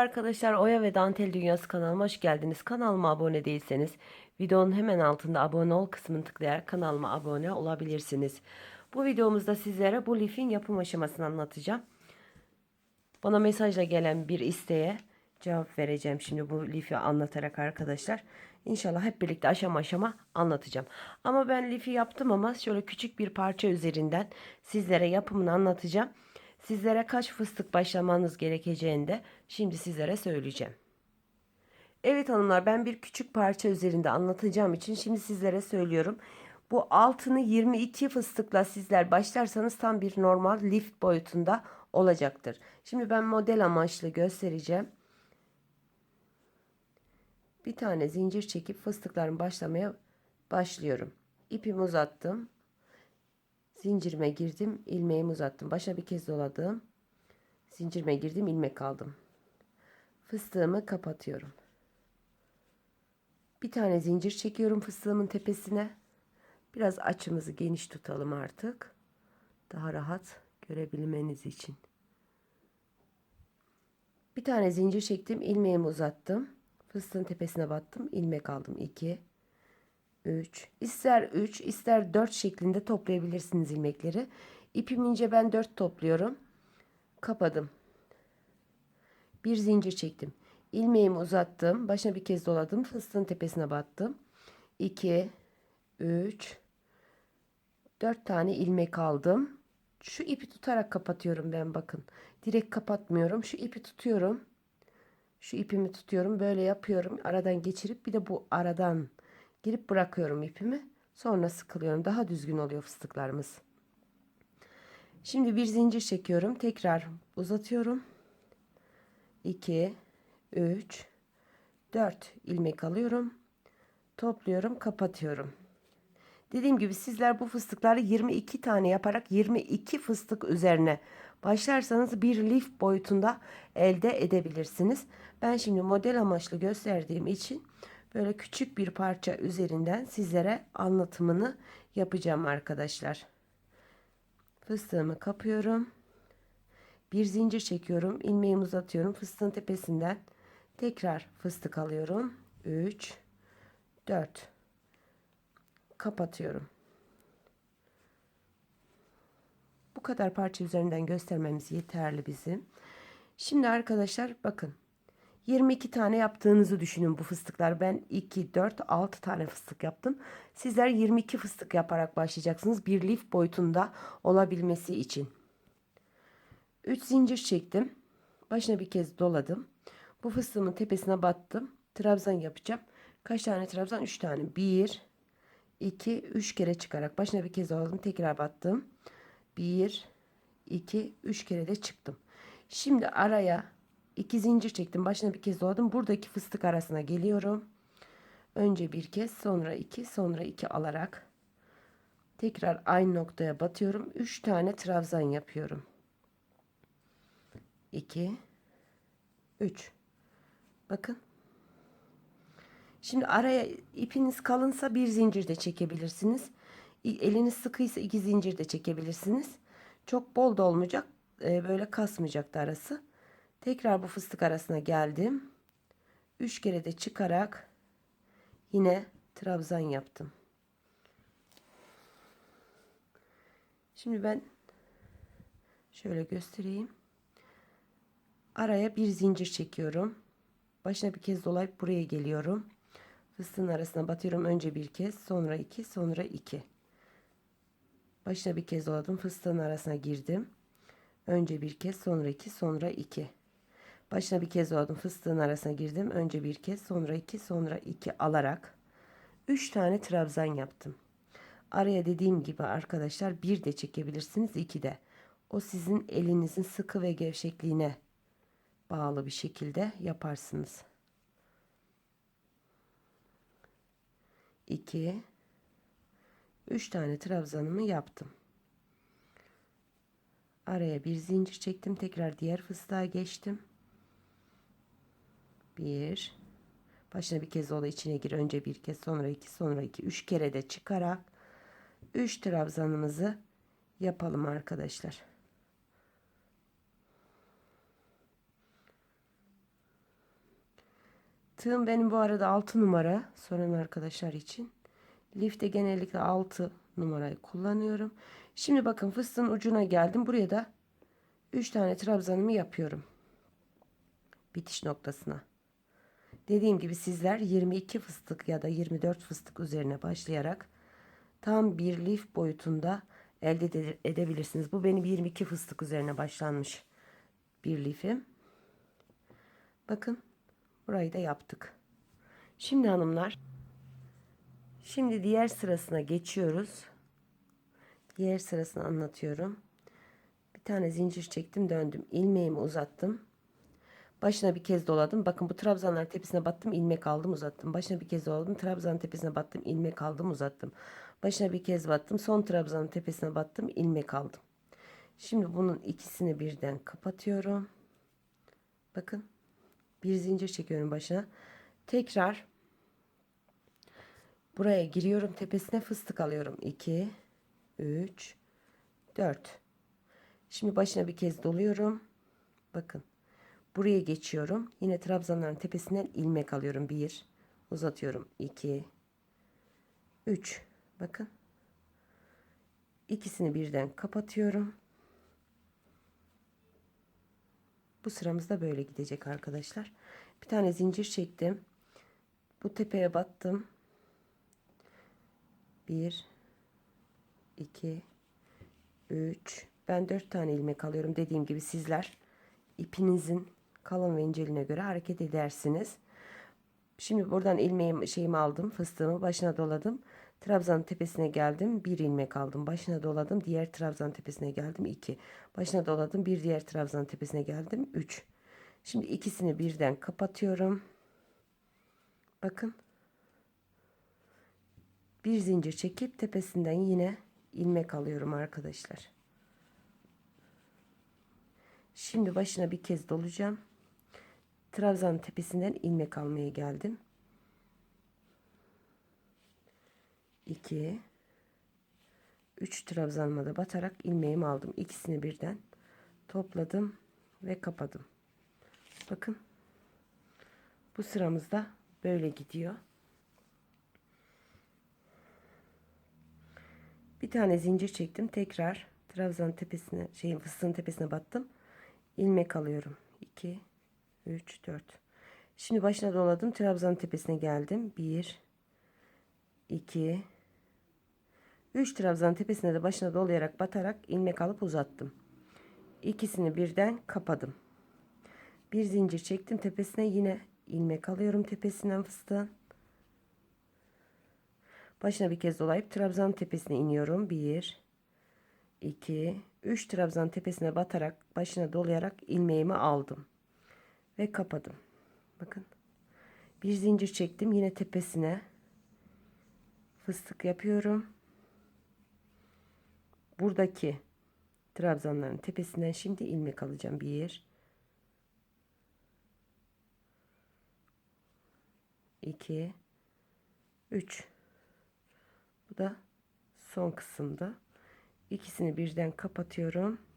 arkadaşlar Oya ve Dantel Dünyası kanalıma hoş geldiniz. Kanalıma abone değilseniz videonun hemen altında abone ol kısmını tıklayarak kanalıma abone olabilirsiniz. Bu videomuzda sizlere bu lifin yapım aşamasını anlatacağım. Bana mesajla gelen bir isteğe cevap vereceğim şimdi bu lifi anlatarak arkadaşlar. İnşallah hep birlikte aşama aşama anlatacağım. Ama ben lifi yaptım ama şöyle küçük bir parça üzerinden sizlere yapımını anlatacağım. Sizlere kaç fıstık başlamanız gerekeceğini de şimdi sizlere söyleyeceğim. Evet hanımlar ben bir küçük parça üzerinde anlatacağım için şimdi sizlere söylüyorum. Bu altını 22 fıstıkla sizler başlarsanız tam bir normal lift boyutunda olacaktır. Şimdi ben model amaçlı göstereceğim. Bir tane zincir çekip fıstıkların başlamaya başlıyorum. İpimi uzattım. Zincirime girdim, ilmeğimi uzattım. Başa bir kez doladım. Zincirime girdim, ilmek aldım. Fıstığımı kapatıyorum. Bir tane zincir çekiyorum fıstığımın tepesine. Biraz açımızı geniş tutalım artık. Daha rahat görebilmeniz için. Bir tane zincir çektim, ilmeğimi uzattım. Fıstığın tepesine battım, ilmek aldım. 2 3 ister 3 ister 4 şeklinde toplayabilirsiniz ilmekleri. İpim ince ben 4 topluyorum. Kapadım. Bir zincir çektim. İlmeğimi uzattım. Başına bir kez doladım. Fıstığın tepesine battım. 2 3 4 tane ilmek aldım. Şu ipi tutarak kapatıyorum ben bakın. Direkt kapatmıyorum. Şu ipi tutuyorum. Şu ipimi tutuyorum. Böyle yapıyorum. Aradan geçirip bir de bu aradan girip bırakıyorum ipimi. Sonra sıkılıyorum. Daha düzgün oluyor fıstıklarımız. Şimdi bir zincir çekiyorum. Tekrar uzatıyorum. 2 3 4 ilmek alıyorum. Topluyorum, kapatıyorum. Dediğim gibi sizler bu fıstıkları 22 tane yaparak 22 fıstık üzerine başlarsanız bir lif boyutunda elde edebilirsiniz. Ben şimdi model amaçlı gösterdiğim için böyle küçük bir parça üzerinden sizlere anlatımını yapacağım arkadaşlar. Fıstığımı kapıyorum. Bir zincir çekiyorum. ilmeğimi uzatıyorum. Fıstığın tepesinden tekrar fıstık alıyorum. 3 4 kapatıyorum. Bu kadar parça üzerinden göstermemiz yeterli bizim. Şimdi arkadaşlar bakın 22 tane yaptığınızı düşünün bu fıstıklar. Ben 2, 4, 6 tane fıstık yaptım. Sizler 22 fıstık yaparak başlayacaksınız. Bir lif boyutunda olabilmesi için. 3 zincir çektim. Başına bir kez doladım. Bu fıstığımın tepesine battım. Trabzan yapacağım. Kaç tane trabzan? 3 tane. 1, 2, 3 kere çıkarak başına bir kez doladım. Tekrar battım. 1, 2, 3 kere de çıktım. Şimdi araya 2 zincir çektim. Başına bir kez doladım. Buradaki fıstık arasına geliyorum. Önce bir kez sonra 2 sonra 2 alarak tekrar aynı noktaya batıyorum. 3 tane trabzan yapıyorum. 2 3 Bakın. Şimdi araya ipiniz kalınsa bir zincir de çekebilirsiniz. Eliniz sıkıysa iki zincir de çekebilirsiniz. Çok bol da olmayacak. Böyle kasmayacak da arası. Tekrar bu fıstık arasına geldim. Üç kere de çıkarak yine trabzan yaptım. Şimdi ben şöyle göstereyim. Araya bir zincir çekiyorum. Başına bir kez dolayıp buraya geliyorum. Fıstığın arasına batıyorum. Önce bir kez, sonra iki, sonra iki. Başına bir kez doladım. Fıstığın arasına girdim. Önce bir kez, sonra iki, sonra iki. Başına bir kez doladım. Fıstığın arasına girdim. Önce bir kez, sonra iki, sonra iki alarak üç tane trabzan yaptım. Araya dediğim gibi arkadaşlar bir de çekebilirsiniz, iki de. O sizin elinizin sıkı ve gevşekliğine bağlı bir şekilde yaparsınız. 2 3 tane trabzanımı yaptım. Araya bir zincir çektim. Tekrar diğer fıstığa geçtim. 1 Başına bir kez ola içine gir. Önce bir kez, sonra iki, sonra iki, üç kere de çıkarak 3 trabzanımızı yapalım arkadaşlar. Tığım benim bu arada 6 numara soran arkadaşlar için. Lifte genellikle 6 numarayı kullanıyorum. Şimdi bakın fıstığın ucuna geldim. Buraya da 3 tane trabzanımı yapıyorum. Bitiş noktasına. Dediğim gibi sizler 22 fıstık ya da 24 fıstık üzerine başlayarak tam bir lif boyutunda elde ede- edebilirsiniz. Bu benim 22 fıstık üzerine başlanmış bir lifim. Bakın burayı da yaptık. Şimdi hanımlar şimdi diğer sırasına geçiyoruz. Diğer sırasını anlatıyorum. Bir tane zincir çektim döndüm. ilmeğimi uzattım. Başına bir kez doladım. Bakın bu trabzanların tepesine battım. ilmek aldım uzattım. Başına bir kez doladım. Trabzanın tepesine battım. ilmek aldım uzattım. Başına bir kez battım. Son trabzanın tepesine battım. ilmek aldım. Şimdi bunun ikisini birden kapatıyorum. Bakın. Bir zincir çekiyorum başına. Tekrar buraya giriyorum. Tepesine fıstık alıyorum. 2 3 4 Şimdi başına bir kez doluyorum. Bakın. Buraya geçiyorum. Yine trabzanların tepesinden ilmek alıyorum. 1 uzatıyorum. 2 3 bakın. İkisini birden kapatıyorum. Bu sıramız da böyle gidecek arkadaşlar. Bir tane zincir çektim. Bu tepeye battım. 1 2 3 ben 4 tane ilmek alıyorum. Dediğim gibi sizler ipinizin kalın ve inceline göre hareket edersiniz. Şimdi buradan ilmeğimi şeyimi aldım. Fıstığımı başına doladım. Trabzanın tepesine geldim. Bir ilmek aldım. Başına doladım. Diğer trabzanın tepesine geldim. 2. Başına doladım. Bir diğer trabzanın tepesine geldim. 3. Şimdi ikisini birden kapatıyorum. Bakın. Bir zincir çekip tepesinden yine ilmek alıyorum arkadaşlar. Şimdi başına bir kez dolacağım. Trabzanın tepesinden ilmek almaya geldim. 2 3 trabzanıma da batarak ilmeğimi aldım. İkisini birden topladım ve kapadım. Bakın. Bu sıramızda böyle gidiyor. Bir tane zincir çektim. Tekrar trabzanın tepesine, şeyin fıstığın tepesine battım. ilmek alıyorum. 2 3 4. Şimdi başına doladım. Trabzanın tepesine geldim. 1 2 3 trabzanın tepesine de başına dolayarak batarak ilmek alıp uzattım. İkisini birden kapadım. Bir zincir çektim tepesine yine ilmek alıyorum tepesinden fıstığın. Başına bir kez dolayıp trabzan tepesine iniyorum. 1 2 3 trabzan tepesine batarak başına dolayarak ilmeğimi aldım ve kapadım. Bakın. Bir zincir çektim yine tepesine fıstık yapıyorum. Buradaki trabzanların tepesinden şimdi ilmek alacağım. 1 2 3 Bu da son kısımda. İkisini birden kapatıyorum.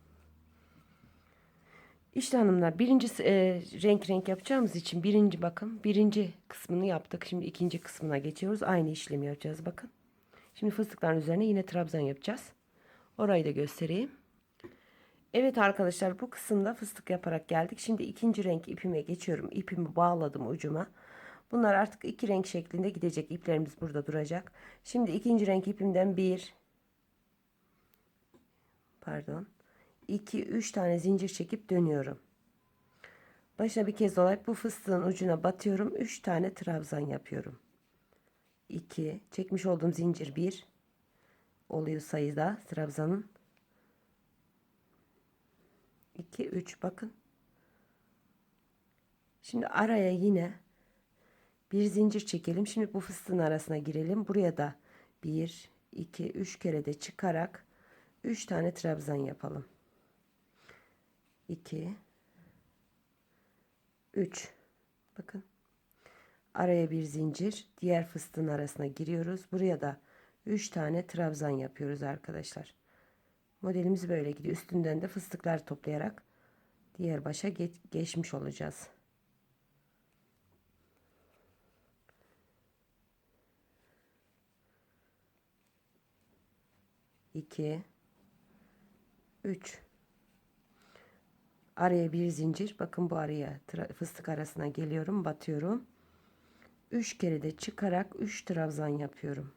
İşte hanımlar birinci e, renk renk yapacağımız için birinci bakın birinci kısmını yaptık. Şimdi ikinci kısmına geçiyoruz. Aynı işlemi yapacağız bakın. Şimdi fıstıkların üzerine yine trabzan yapacağız. Orayı da göstereyim. Evet arkadaşlar bu kısımda fıstık yaparak geldik. Şimdi ikinci renk ipime geçiyorum. İpimi bağladım ucuma. Bunlar artık iki renk şeklinde gidecek. İplerimiz burada duracak. Şimdi ikinci renk ipimden bir pardon 2 3 tane zincir çekip dönüyorum. Başına bir kez dolayıp bu fıstığın ucuna batıyorum. 3 tane trabzan yapıyorum. 2 çekmiş olduğum zincir 1 oluyor sayıda trabzanın. 2 3 bakın. Şimdi araya yine bir zincir çekelim. Şimdi bu fıstığın arasına girelim. Buraya da 1 2 3 kere de çıkarak 3 tane trabzan yapalım. 2 3 bakın. Araya bir zincir diğer fıstığın arasına giriyoruz. Buraya da 3 tane trabzan yapıyoruz arkadaşlar. Modelimiz böyle gidiyor. Üstünden de fıstıklar toplayarak diğer başa geç, geçmiş olacağız. İki. Üç araya bir zincir. Bakın bu araya fıstık arasına geliyorum batıyorum. 3 kere de çıkarak 3 trabzan yapıyorum.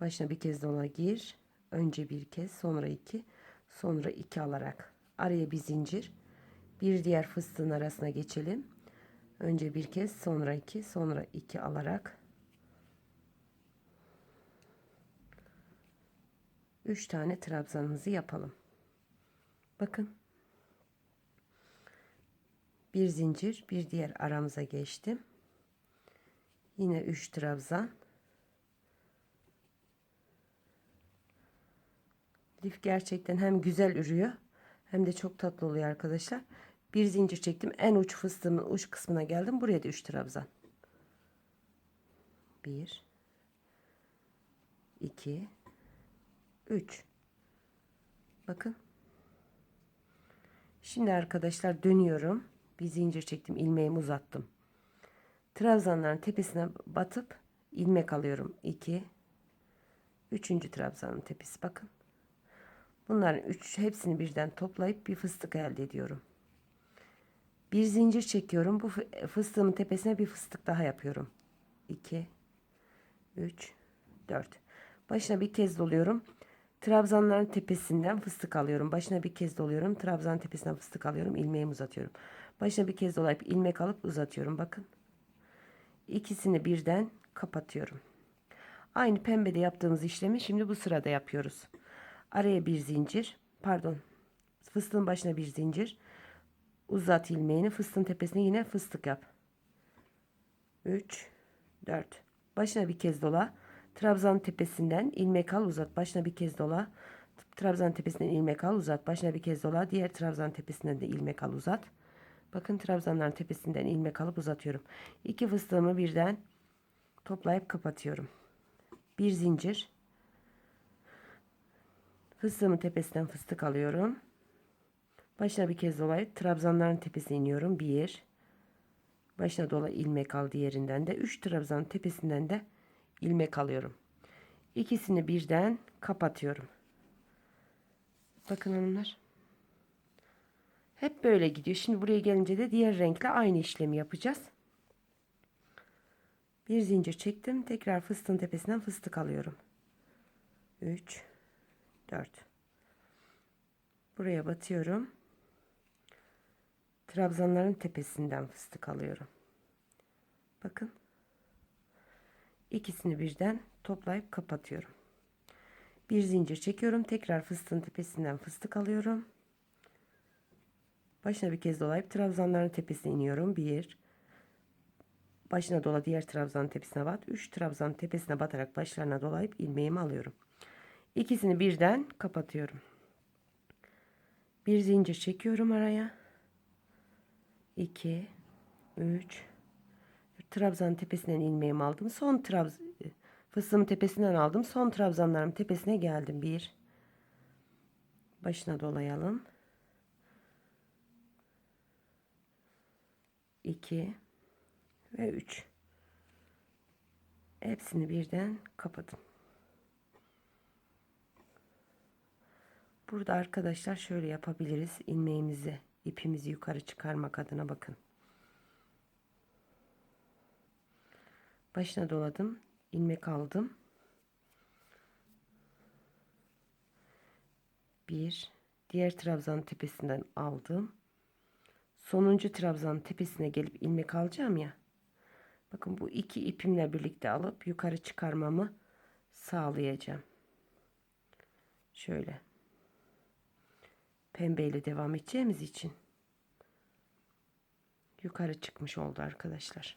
Başına bir kez dola gir. Önce bir kez sonra iki sonra iki alarak. Araya bir zincir. Bir diğer fıstığın arasına geçelim. Önce bir kez sonra iki sonra iki alarak. 3 tane trabzanımızı yapalım. Bakın. Bir zincir, bir diğer aramıza geçtim. Yine 3 trabzan. Lif gerçekten hem güzel ürüyor hem de çok tatlı oluyor arkadaşlar. Bir zincir çektim. En uç fıstığımın uç kısmına geldim. Buraya da 3 trabzan. 1 2 3 bakın şimdi arkadaşlar dönüyorum bir zincir çektim ilmeğimi uzattım. Trabzanların tepesine batıp ilmek alıyorum. 2 üçüncü trabzanın tepesi bakın. Bunların üç hepsini birden toplayıp bir fıstık elde ediyorum. Bir zincir çekiyorum. Bu fıstığımın tepesine bir fıstık daha yapıyorum. 2 3 4 başına bir kez doluyorum. Trabzanların tepesinden fıstık alıyorum. Başına bir kez doluyorum. Trabzan tepesinden fıstık alıyorum. ilmeğimi uzatıyorum. Başına bir kez dolayıp ilmek alıp uzatıyorum. Bakın. İkisini birden kapatıyorum. Aynı pembede yaptığımız işlemi şimdi bu sırada yapıyoruz. Araya bir zincir. Pardon. Fıstığın başına bir zincir. Uzat ilmeğini. Fıstığın tepesine yine fıstık yap. 3 4 Başına bir kez dola. Trabzan tepesinden ilmek al uzat. Başına bir kez dola. Trabzan tepesinden ilmek al uzat. Başına bir kez dola. Diğer trabzan tepesinden de ilmek al uzat. Bakın trabzanların tepesinden ilmek alıp uzatıyorum. İki fıstığımı birden toplayıp kapatıyorum. Bir zincir. Fıstığımın tepesinden fıstık alıyorum. Başına bir kez dolayıp trabzanların tepesine iniyorum. Bir. Başına dola ilmek al diğerinden de. Üç trabzanın tepesinden de ilmek alıyorum. İkisini birden kapatıyorum. Bakın hanımlar. Hep böyle gidiyor. Şimdi buraya gelince de diğer renkle aynı işlemi yapacağız. Bir zincir çektim. Tekrar fıstığın tepesinden fıstık alıyorum. 3 4 Buraya batıyorum. Trabzanların tepesinden fıstık alıyorum. Bakın. İkisini birden toplayıp kapatıyorum. Bir zincir çekiyorum. Tekrar fıstığın tepesinden fıstık alıyorum. Başına bir kez dolayıp trabzanların tepesine iniyorum. Bir. Başına dola diğer trabzanın tepesine bat. Üç trabzanın tepesine batarak başlarına dolayıp ilmeğimi alıyorum. İkisini birden kapatıyorum. Bir zincir çekiyorum araya. 2 3 Trabzan tepesinden ilmeğimi aldım. Son trabz fıstığımı tepesinden aldım. Son trabzanlarım tepesine geldim. Bir. Başına dolayalım. 2 ve 3 hepsini birden kapadım. Burada arkadaşlar şöyle yapabiliriz. ilmeğimizi ipimizi yukarı çıkarmak adına bakın. Başına doladım. ilmek aldım. Bir. Diğer trabzanın tepesinden aldım. Sonuncu trabzanın tepesine gelip ilmek alacağım ya. Bakın bu iki ipimle birlikte alıp yukarı çıkarmamı sağlayacağım. Şöyle. Pembeyle devam edeceğimiz için yukarı çıkmış oldu arkadaşlar.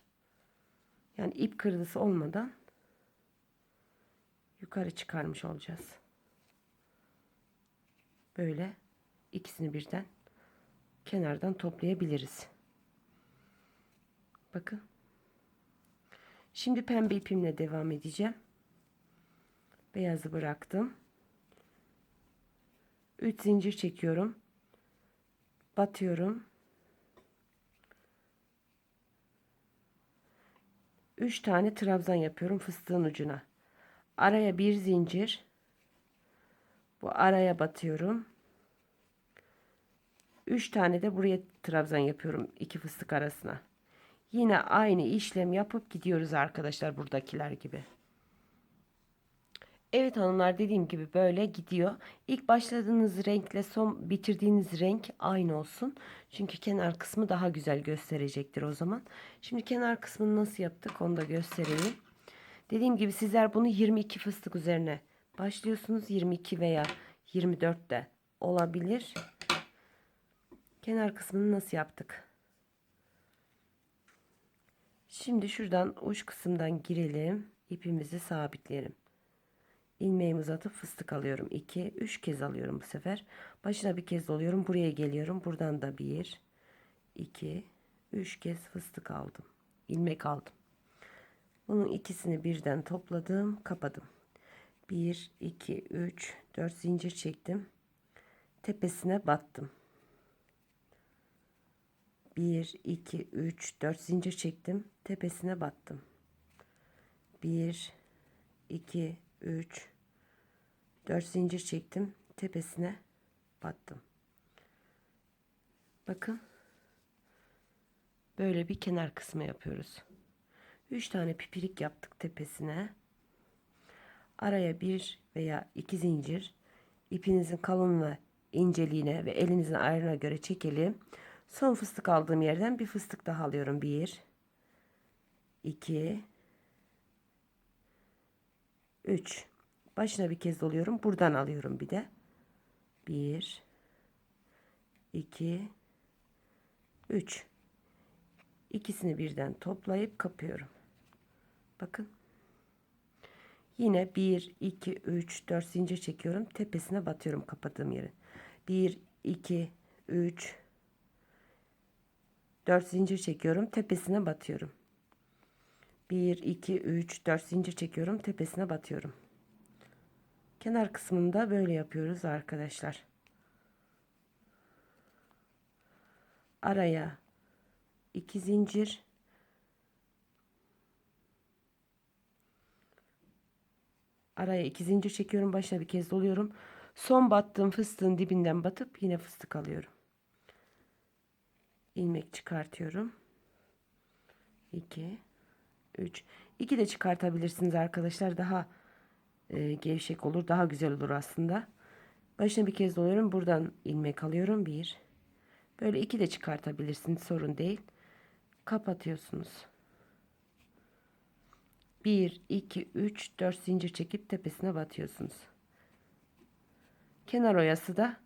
Yani ip kırılısı olmadan yukarı çıkarmış olacağız. Böyle ikisini birden kenardan toplayabiliriz. Bakın. Şimdi pembe ipimle devam edeceğim. Beyazı bıraktım. 3 zincir çekiyorum. Batıyorum. 3 tane trabzan yapıyorum fıstığın ucuna. Araya bir zincir. Bu araya batıyorum. 3 tane de buraya trabzan yapıyorum iki fıstık arasına. Yine aynı işlem yapıp gidiyoruz arkadaşlar buradakiler gibi. Evet hanımlar dediğim gibi böyle gidiyor. İlk başladığınız renkle son bitirdiğiniz renk aynı olsun. Çünkü kenar kısmı daha güzel gösterecektir o zaman. Şimdi kenar kısmını nasıl yaptık onu da göstereyim. Dediğim gibi sizler bunu 22 fıstık üzerine başlıyorsunuz. 22 veya 24 de olabilir. Kenar kısmını nasıl yaptık? Şimdi şuradan uç kısımdan girelim. İpimizi sabitleyelim. İlmeğimi uzatıp fıstık alıyorum. 2, 3 kez alıyorum bu sefer. Başına bir kez doluyorum. Buraya geliyorum. Buradan da 1, 2, 3 kez fıstık aldım. İlmek aldım. Bunun ikisini birden topladım. Kapadım. 1, 2, 3, 4 zincir çektim. Tepesine battım. 1, 2, 3, 4 zincir çektim. Tepesine battım. 1, 2, 3, 4 zincir çektim. Tepesine battım. Bakın. Böyle bir kenar kısmı yapıyoruz. 3 tane pipirik yaptık tepesine. Araya bir veya iki zincir ipinizin kalın ve inceliğine ve elinizin ayarına göre çekelim. Son fıstık aldığım yerden bir fıstık daha alıyorum. 1 2 3 Başına bir kez doluyorum. Buradan alıyorum bir de. 1 2 3 İkisini birden toplayıp kapıyorum. Bakın. Yine 1 2 3 4 zincir çekiyorum. Tepesine batıyorum kapadığım yere. 1 2 3 4 zincir çekiyorum. Tepesine batıyorum. 1 2 3 4 zincir çekiyorum. Tepesine batıyorum. Kenar kısmında böyle yapıyoruz arkadaşlar. Araya 2 zincir araya 2 zincir çekiyorum. Başına bir kez doluyorum. Son battığım fıstığın dibinden batıp yine fıstık alıyorum. İlmek çıkartıyorum. 2 3 2 de çıkartabilirsiniz arkadaşlar. Daha e, gevşek olur. Daha güzel olur aslında. Başına bir kez doluyorum. Buradan ilmek alıyorum. 1 Böyle 2 de çıkartabilirsiniz. Sorun değil. Kapatıyorsunuz. 1 2 3 4 zincir çekip tepesine batıyorsunuz. Kenar oyası da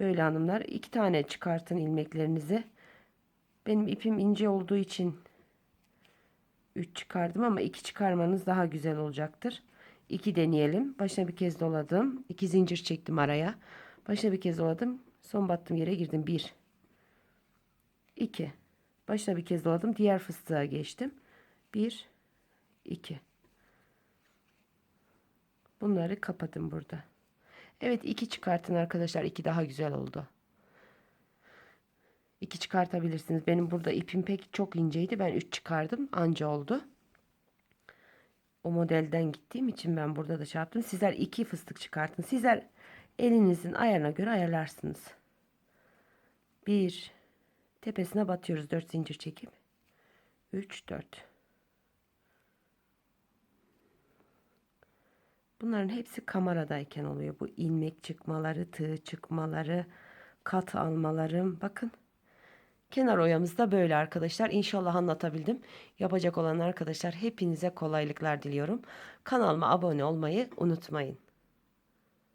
böyle hanımlar. iki tane çıkartın ilmeklerinizi. Benim ipim ince olduğu için 3 çıkardım ama 2 çıkarmanız daha güzel olacaktır. 2 deneyelim. Başına bir kez doladım. 2 zincir çektim araya. Başına bir kez doladım. Son battığım yere girdim. 1 2 Başına bir kez doladım. Diğer fıstığa geçtim. 1 2 Bunları kapatın burada. Evet 2 çıkartın arkadaşlar. 2 daha güzel oldu. 2 çıkartabilirsiniz. Benim burada ipim pek çok inceydi. Ben 3 çıkardım. Anca oldu. O modelden gittiğim için ben burada da şey yaptım. Sizler 2 fıstık çıkartın. Sizler elinizin ayarına göre ayarlarsınız. 1 tepesine batıyoruz 4 zincir çekip 3 4 Bunların hepsi kameradayken oluyor. Bu ilmek çıkmaları, tığ çıkmaları, kat almalarım. Bakın. Kenar oyamız da böyle arkadaşlar. İnşallah anlatabildim. Yapacak olan arkadaşlar hepinize kolaylıklar diliyorum. Kanalıma abone olmayı unutmayın.